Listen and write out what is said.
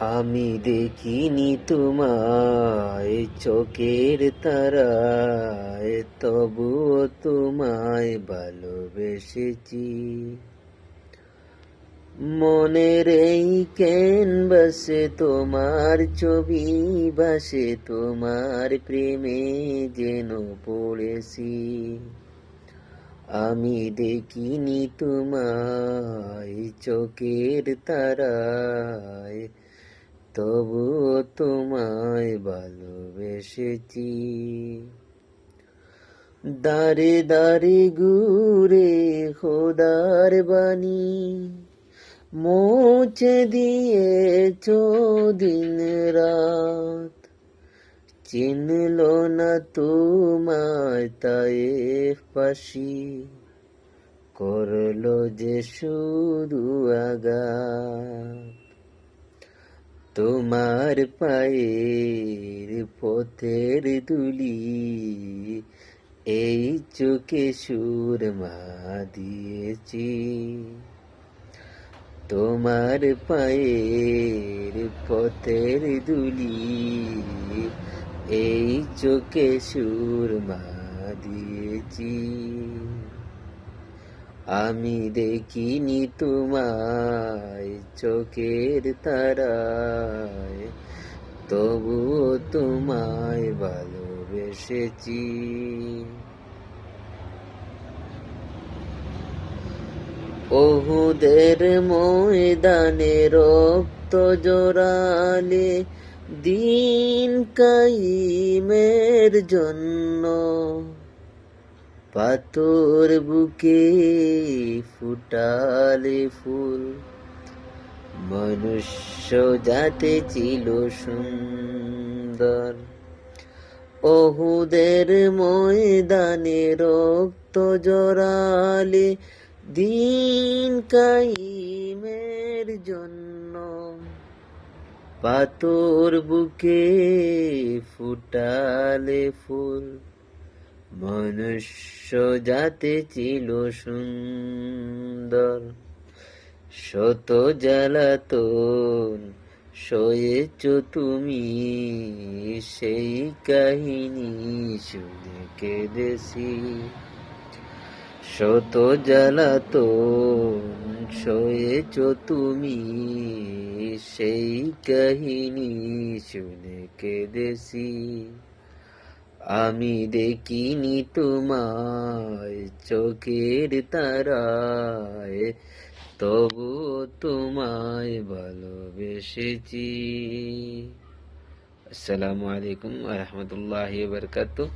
আমি দেখিনি তোমায়, চোখের তারায়, তবুও তোমায় ভালোবেসেছি। মনের এই ক্যানভাসে তোমার ছবি বাসে তোমার প্রেমে যেন পড়েছি। আমি দেখিনি তোমায়, চোখের তারায় তবুও তোমায় ভালোবেসেছি। দারে দারে ঘুরে খোদার বাণী, মুছে দিয়েছ দিন রাত চিনল না তোমায় তাই পাশি, করল যে শুধু আঘাত। তোমার পায়ের পথের দুলি, এই চোখে সুরমা দিয়েছি। তোমার পায়ের পথের দুলি, এই চোখে সুরমা দিয়েছি। আমি দেখিনি তোমায় চোখের তারায়। তবুও তোমায় ভালোবেসেছি। ওহুদের ময়দানে রক্ত জোরালে দিন কাইমের জন্য পাথর বুকে ফুটালে ফুল। মনুষ্য যাতে ছিল সুন্দর। অহুদের ময়দানে রক্ত জড়ালে দিন কাইমের জন্য। পাথর বুকে ফুটালে ফুল। মনুষ্য যাতে ছিল সুন্দর। শত জ্বালাতন, সয়েছ তুমি সেই কাহিনী শুনে কেঁদেছি। শত জ্বালাতন, সয়েছ তুমি সেই কাহিনী শুনে কেঁদেছি। আমি দেখিনি তোমায় চোখের তারায়। তবু তোমায় ভালোবেসেছি। আসসালামু আলাইকুম রহমতুল্লাহ বরকাত